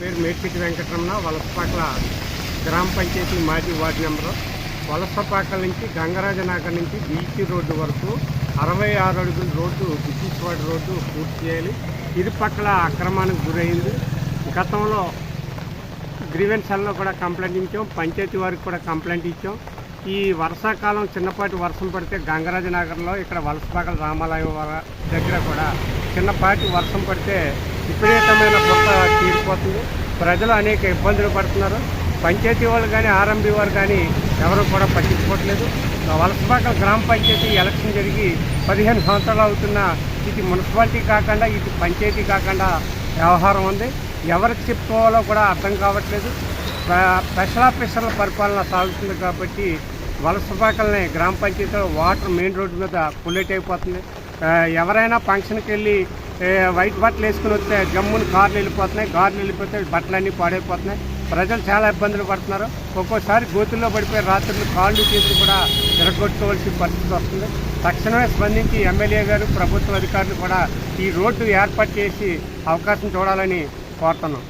పేరు మేడ్చిటి వెంకటరమణ వలసపాకల గ్రామ పంచాయతీ మాజీ వార్డు నెంబరు వలసపాకల నుంచి గంగరాజనగర్ నుంచి బీసీ రోడ్డు వరకు అరవై ఆరు అడుగుల రోడ్డు బ్రిటిష్ రోడ్డు పూర్తి చేయాలి. ఇరుపక్కల అక్రమానికి గురైంది. గతంలో గ్రీవెన్సల్లో కూడా కంప్లైంట్ ఇచ్చాం పంచాయతీ వారికి కూడా కంప్లైంట్ ఇచ్చాం. ఈ వర్షాకాలం చిన్నపాటి వర్షం పడితే గంగరాజనగర్లో ఇక్కడ వలసపాకల రామాలయం దగ్గర కూడా చిన్నపాటి వర్షం పడితే విపరీతమైన కొత్త తీరిపోతుంది. ప్రజలు అనేక ఇబ్బందులు పడుతున్నారు. పంచాయతీ వాళ్ళు కానీ ఆర్ఎంబీ వారు కానీ ఎవరు కూడా పట్టించుకోవట్లేదు. వలసపాకల గ్రామ పంచాయతీ ఎలక్షన్ జరిగి పదిహేను సంవత్సరాలు అవుతున్న ఇది మున్సిపాలిటీ కాకుండా ఇది పంచాయతీ కాకుండా వ్యవహారం ఉంది. ఎవరికి చెప్పుకోవాలో కూడా అర్థం కావట్లేదు. స్పెషల్ ఆఫీసర్ల పరిపాలన సాగుతుంది కాబట్టి వలసపాకల్ని గ్రామ పంచాయతీలో వాటర్ మెయిన్ రోడ్డు మీద పుల్లెట్ అయిపోతుంది. ఎవరైనా ఫంక్షన్కి వెళ్ళి వైట్ బట్టలు వేసుకుని వస్తే జమ్ముని కార్లు వెళ్ళిపోతున్నాయి కార్లు వెళ్ళిపోతే బట్టలన్నీ పాడైపోతున్నాయి. ప్రజలు చాలా ఇబ్బందులు పడుతున్నారు. ఒక్కోసారి గోతుల్లో పడిపోయి రాత్రులు కాళ్ళు చేసి కూడా తిరగొట్టుకోవాల్సిన పరిస్థితి వస్తుంది. తక్షణమే స్పందించి ఎమ్మెల్యే గారు ప్రభుత్వ అధికారులు కూడా ఈ రోడ్డు ఏర్పాటు చేసి అవకాశం చూడాలని కోరుతున్నాం.